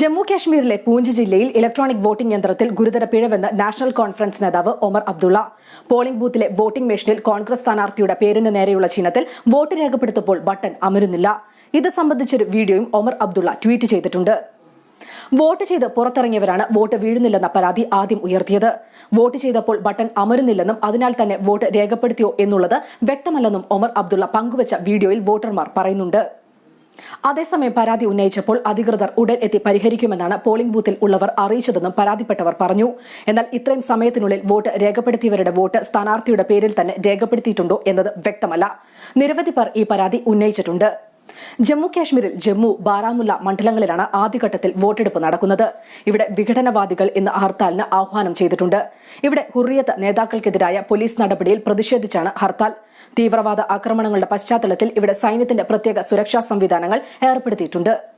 ജമ്മു കാശ്മീരിലെ പൂഞ്ച് ജില്ലയിൽ electronic voting യന്ത്രത്തിൽ ഗുരുതര പിഴവെന്ന് നാഷണൽ കോൺഫറൻസ് നേതാവ് ഒമർ അബ്ദുള്ള. പോളിംഗ് ബൂത്തിലെ വോട്ടിംഗ് മെഷീനിൽ കോൺഗ്രസ് സ്ഥാനാർത്ഥിയുടെ പേരിന് നേരെയുള്ള ചിഹ്നത്തിൽ വോട്ട് രേഖപ്പെടുത്തപ്പോൾ ബട്ടൺ അമരുന്നില്ല. ഇത് സംബന്ധിച്ചൊരു വീഡിയോയും ഒമർ അബ്ദുള്ള ട്വീറ്റ് ചെയ്തിട്ടുണ്ട്. വോട്ട് ചെയ്ത് പുറത്തിറങ്ങിയവരാണ് വോട്ട് വീഴുന്നില്ലെന്ന പരാതി ആദ്യം ഉയർത്തിയത്. വോട്ട് ചെയ്തപ്പോൾ ബട്ടൺ അമരുന്നില്ലെന്നും അതിനാൽ തന്നെ വോട്ട് രേഖപ്പെടുത്തിയോ എന്നുള്ളത് വ്യക്തമല്ലെന്നും ഒമർ അബ്ദുള്ള പങ്കുവച്ച വീഡിയോയിൽ വോട്ടർമാർ പറയുന്നുണ്ട്. അതേസമയം പരാതി ഉന്നയിച്ചപ്പോൾ അധികൃതർ ഉടൻ എത്തി പരിഹരിക്കുമെന്നാണ് പോളിംഗ് ബൂത്തിൽ ഉള്ളവർ അറിയിച്ചതെന്നും പരാതിപ്പെട്ടവർ പറഞ്ഞു. എന്നാൽ ഇത്രയും സമയത്തിനുള്ളിൽ വോട്ട് രേഖപ്പെടുത്തിയവരുടെ വോട്ട് സ്ഥാനാർത്ഥിയുടെ പേരിൽ തന്നെ രേഖപ്പെടുത്തിയിട്ടുണ്ടോ എന്നത് വ്യക്തമല്ല. നിരവധി പേർ ഈ പരാതി ഉന്നയിച്ചിട്ടുണ്ട്. ജമ്മു കാശ്മീരിൽ ജമ്മു ബാരാമുല്ല മണ്ഡലങ്ങളിലാണ് ആദ്യഘട്ടത്തിൽ വോട്ടെടുപ്പ് നടക്കുന്നത്. ഇവിടെ വിഘടനവാദികൾ ഇന്ന് ഹർത്താലിന് ആഹ്വാനം ചെയ്തിട്ടുണ്ട്. ഇവിടെ ഹുറിയത്ത് നേതാക്കൾക്കെതിരായ പോലീസ് നടപടിയിൽ പ്രതിഷേധിച്ചാണ് ഹർത്താൽ. തീവ്രവാദ ആക്രമണങ്ങളുടെ പശ്ചാത്തലത്തിൽ ഇവിടെ സൈന്യത്തിന്റെ പ്രത്യേക സുരക്ഷാ സംവിധാനങ്ങൾ ഏർപ്പെടുത്തിയിട്ടുണ്ട്.